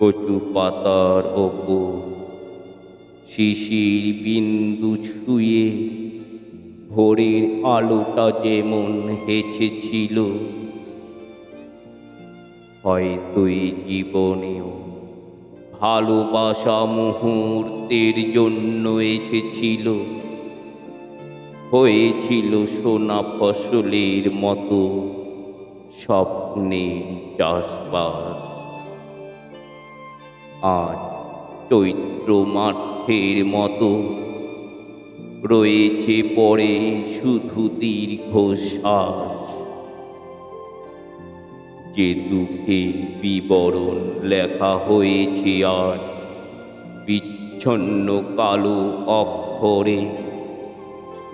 কচু পাতার ওপর শিশির বিন্দু ছুঁয়ে ভোরের আলোটা যেমন হেঁচেছিল, হয়তো এই জীবনেও ভালোবাসা মুহূর্তের জন্য এসেছিল। হয়েছিল সোনা ফসলের মতো স্বপ্নের চাষবাস। আজ চৈত্র মাঠের মতো। রয়েছে পরে শুধু দীর্ঘশ্বাস। যে দুঃখের বিবরণ লেখা হয়েছে আজ, বিচ্ছন্ন কালো অক্ষরে,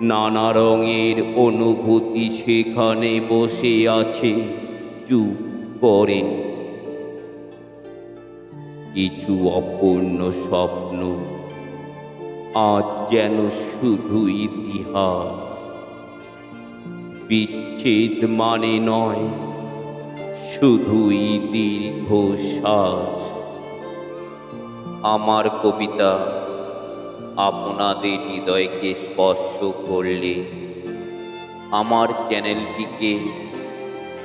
নানা রঙের অনুভূতি সেখানে বসে আছে। চুপ করে কিছু অপূর্ণ স্বপ্ন। আজ যেন শুধু ইতিহাস। বিচ্ছেদ মানে নয়, শুধুই দীর্ঘশ্বাস। আমার কবিতা আপনাদের হৃদয়কে স্পর্শ করলে আমার চ্যানেলটিকে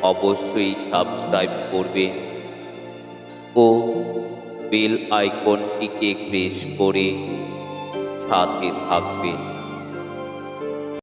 অবশ্যই সাবস্ক্রাইব করবে ও বেল আইকনটিকে প্রেস করে সাথে থাকবেন।